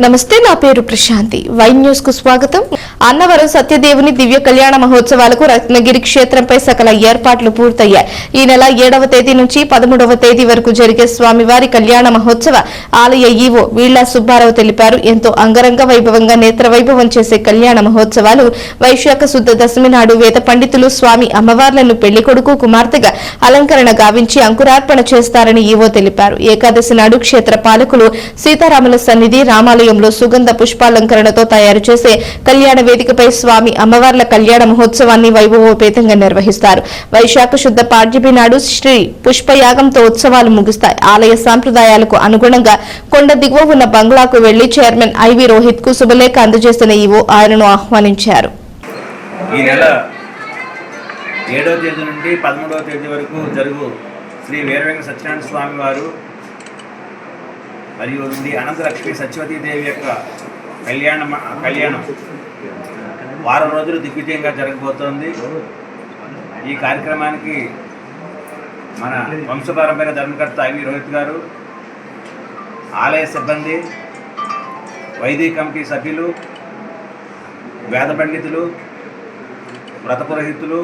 నమస్తే నా పేరు ప్రశాంతి. వై న్యూస్కు స్వాగతం. అన్నవరం సత్యదేవుని దివ్య కళ్యాణ మహోత్సవాలకు రత్నగిరి క్షేత్రంపై సకల ఏర్పాట్లు పూర్తయ్యాయి. ఈ నెల ఏడవ తేదీ నుంచి పదమూడవ తేదీ వరకు జరిగే స్వామివారి కళ్యాణ మహోత్సవ ఆలయ ఈవో వీళ్ళా సుబ్బారావు తెలిపారు. ఎంతో అంగరంగ వైభవంగా నేత్ర వైభవం చేసే కళ్యాణ మహోత్సవాలు వైశాఖ శుద్ధ దశమి నాడు వేద పండితులు స్వామి అమ్మవార్లను పెళ్ళి కొడుకు కుమార్తెగా అలంకరణ గావించి అంకురార్పణ చేస్తారని ఈవో తెలిపారు. ఏకాదశి నాడు క్షేత్ర పాలకులు సీతారాముల సన్నిధి ఆలయంలో సుగంధ పుష్పాలంకరణతో తయారు చేసే కళ్యాణ వేదికపై స్వామి అమ్మవార్ల కళ్యాణ మహోత్సవాన్ని వైభవోపేతంగా నిర్వహిస్తారు. వైశాఖ శుద్ధ పాడ్యమి నాడు శ్రీ పుష్పయాగంతో ఉత్సవాలు ముగుస్తాయి. ఆలయ సాంప్రదాయాలకు అనుగుణంగా కొండ దిగువ ఉన్న బంగ్లాకు వెళ్ళి చైర్మన్ ఐవి రోహిత్కు శుభలేఖ అందజేసిన ఈవో ఆయనను ఆహ్వానించారు. ఈ నెల ఏడవ తేదీ నుండి పదమూడవ తేదీ వరకు జరుగు శ్రీ వీరవేంకట సత్యనారాయణ స్వామి వారు మరియు శ్రీ అనంతలక్ష్మి సత్యవతీదేవి యొక్క కళ్యాణ కళ్యాణం. వారం రోజులు దిగ్విజయంగా జరగబోతోంది. ఈ కార్యక్రమానికి మన వంశపారంపర్య ధర్మకర్త ఐవి రోహిత్ గారు ఆలయ సిబ్బంది వైదిక కమిటీ సభ్యులు వేద పండితులు వ్రతపురోహితులు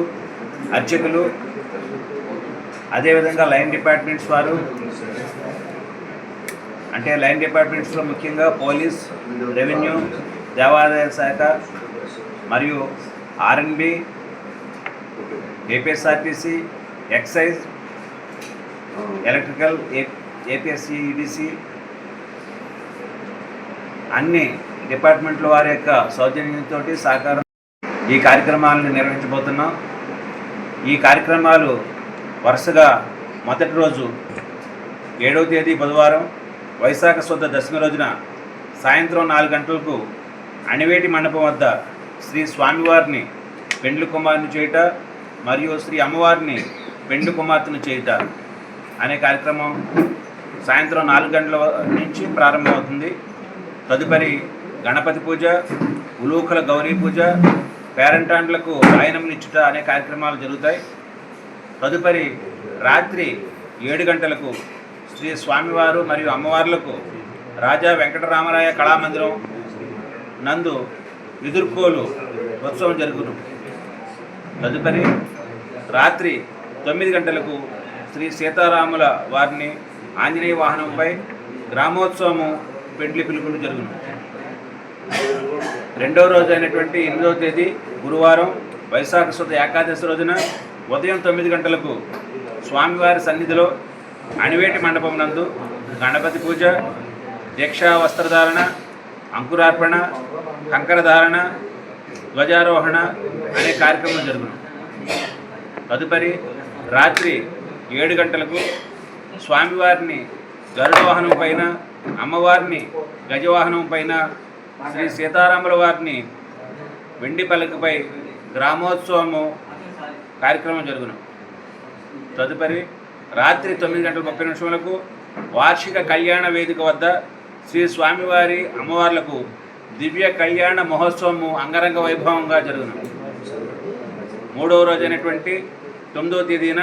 అర్చకులు అదేవిధంగా లైన్ డిపార్ట్మెంట్స్ వారు అంటే లైన్ డిపార్ట్మెంట్స్లో ముఖ్యంగా పోలీస్ రెవెన్యూ దేవాదాయ శాఖ మరియు RNB APSRTC excise electrical A APSC EDC అన్ని డిపార్ట్మెంట్ల వారి యొక్క సౌజన్యంతో సహకారం ఈ కార్యక్రమాలను నిర్వహించబోతున్నాం. ఈ కార్యక్రమాలు వరుసగా మొదటి రోజు ఏడవ తేదీ బుధవారం వైశాఖ శుద్ధ దశమి రోజున సాయంత్రం నాలుగు గంటలకు అణివేటి మండపం వద్ద శ్రీ స్వామివారిని పెండ్లి కుమారుని చేయుట మరియు శ్రీ అమ్మవారిని పెండ్లి కుమార్తెను చేయుట అనే కార్యక్రమం సాయంత్రం నాలుగు గంటల నుంచి ప్రారంభమవుతుంది. తదుపరి గణపతి పూజ ఉలూకల గౌరీ పూజ పేరంటాండ్లకు వాయనంనిచ్చుట అనే కార్యక్రమాలు జరుగుతాయి. తదుపరి రాత్రి ఏడు గంటలకు శ్రీ స్వామివారు మరియు అమ్మవార్లకు రాజా వెంకటరామరాయ కళామందిరం నందు ఎదుర్కోలు ఉత్సవం జరుగును. తదుపరి రాత్రి తొమ్మిది గంటలకు శ్రీ సీతారాముల వారిని ఆంజనేయ వాహనంపై గ్రామోత్సవము పెండ్లి పిలుపులు జరుగును. రెండవ రోజు అయినటువంటి ఎనిమిదవ తేదీ గురువారం వైశాఖ శుద్ధ ఏకాదశి రోజున ఉదయం తొమ్మిది గంటలకు స్వామివారి సన్నిధిలో అణివేటి మండపం నందు గణపతి పూజ దీక్షా వస్త్రధారణ అంకురార్పణ కంకరధారణ ధ్వజారోహణ అనే కార్యక్రమం జరుగును. తదుపరి రాత్రి ఏడు గంటలకు స్వామివారిని గరుడ వాహనం పైన అమ్మవారిని గజవాహనం పైన శ్రీ సీతారాముల వారిని వెండి పలకపై గ్రామోత్సవము కార్యక్రమం జరుగును. తదుపరి రాత్రి తొమ్మిది గంటల ముప్పై నిమిషములకు వార్షిక కళ్యాణ వేదిక వద్ద శ్రీ స్వామివారి అమ్మవార్లకు దివ్య కళ్యాణ మహోత్సవము అంగరంగ వైభవంగా జరుగును. మూడవ రోజు అయినటువంటి తొమ్మిదవ తేదీన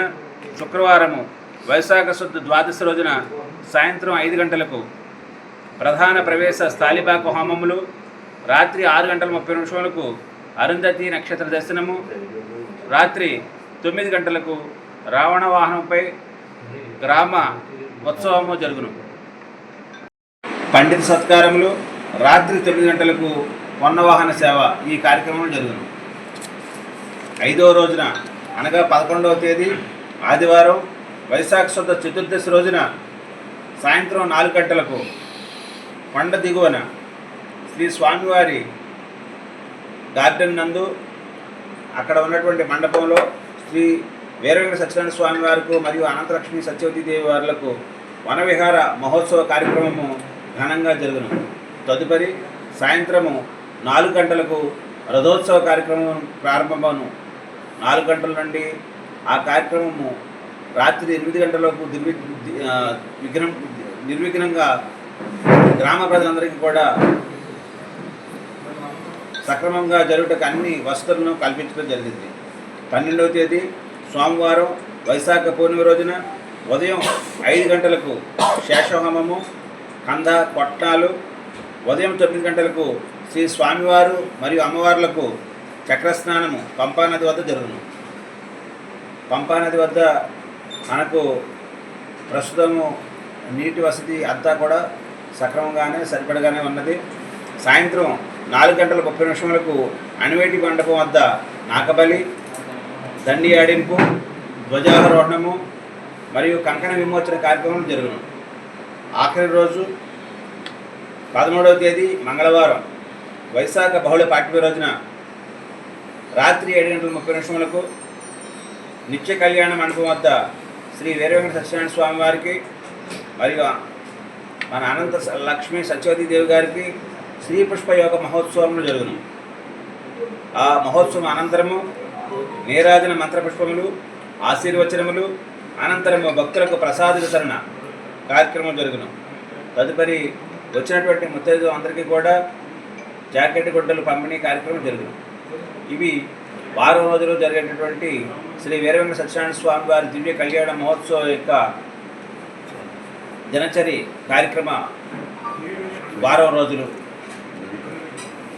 శుక్రవారము వైశాఖ శుద్ధ ద్వాదశి రోజున సాయంత్రం ఐదు గంటలకు ప్రధాన ప్రవేశ స్థాలిబాకు హోమములు రాత్రి ఆరు గంటల ముప్పై నిమిషములకు అరుంధతి నక్షత్ర దర్శనము రాత్రి తొమ్మిది గంటలకు రావణ వాహనంపై గ్రామ ఉత్సవము జరుగును. పండిత సత్కారములు రాత్రి తొమ్మిది గంటలకు కొన్నవాహన సేవ ఈ కార్యక్రమం జరుగును. ఐదవ రోజున అనగా పదకొండవ తేదీ ఆదివారం వైశాఖ శుద్ధ చతుర్దశి రోజున సాయంత్రం నాలుగు గంటలకు కొండ దిగువన శ్రీ స్వామివారి గార్డెన్ నందు అక్కడ ఉన్నటువంటి మండపంలో శ్రీ వీరవేంకట సత్యనారాయణ స్వామి వారికి మరియు అనంతలక్ష్మి సత్యవతి దేవి వారులకు వనవిహార మహోత్సవ కార్యక్రమము ఘనంగా జరుగును. తదుపరి సాయంత్రము నాలుగు గంటలకు రథోత్సవ కార్యక్రమం ప్రారంభమను నాలుగు గంటల నుండి ఆ కార్యక్రమము రాత్రి ఎనిమిది గంటలకు దివి విఘ్నం నిర్విఘ్నంగా గ్రామ ప్రజలందరికీ కూడా సక్రమంగా జరుగుటకు అన్ని వసతులను కల్పించడం జరిగింది. పన్నెండవ తేదీ సోమవారం వైశాఖ పూర్ణిమ రోజున ఉదయం ఐదు గంటలకు శేషహోమము కంద కొట్టాలు ఉదయం తొమ్మిది గంటలకు శ్రీ స్వామివారు మరియు అమ్మవార్లకు చక్రస్నానము పంపానది వద్ద జరుగును. పంపానది వద్ద మనకు ప్రస్తుతము నీటి వసతి అంతా కూడా సక్రమంగానే సరిపడగానే ఉన్నది. సాయంత్రం నాలుగు గంటల ముప్పై నిమిషములకు అణివేటి మండపం వద్ద నాకబలి దండి ఆడింపు ధ్వజారోహణము మరియు కంకణ విమోచన కార్యక్రమం జరుగును. ఆఖరి రోజు పదమూడవ తేదీ మంగళవారం వైశాఖ బహుళ పాఠ్య రోజున రాత్రి ఏడు గంటల ముప్పై నిమిషములకు నిత్య కళ్యాణ మండపం వద్ద శ్రీ వీరవెంకట సత్యనారాయణ స్వామి వారికి మరియు మన అనంత లక్ష్మి లక్ష్మీ సత్యవతీదేవి గారికి శ్రీ పుష్ప యోగ మహోత్సవములు జరుగును. ఆ మహోత్సవం అనంతరము నీరాజన మంత్రపుష్పములు ఆశీర్వచనములు అనంతరము భక్తులకు ప్రసాద వితరణ కార్యక్రమం జరుగును. తదుపరి వచ్చినటువంటి ముత్తైదు అందరికీ కూడా జాకెట్ గుడ్డలు పంపిణీ కార్యక్రమం జరుగును. ఇవి వారం రోజులు జరిగేటటువంటి శ్రీ వీరవేంద్ర సత్యనారాయణ స్వామి వారి దివ్య కళ్యాణ మహోత్సవం యొక్క దినచరి కార్యక్రమ వారం రోజులు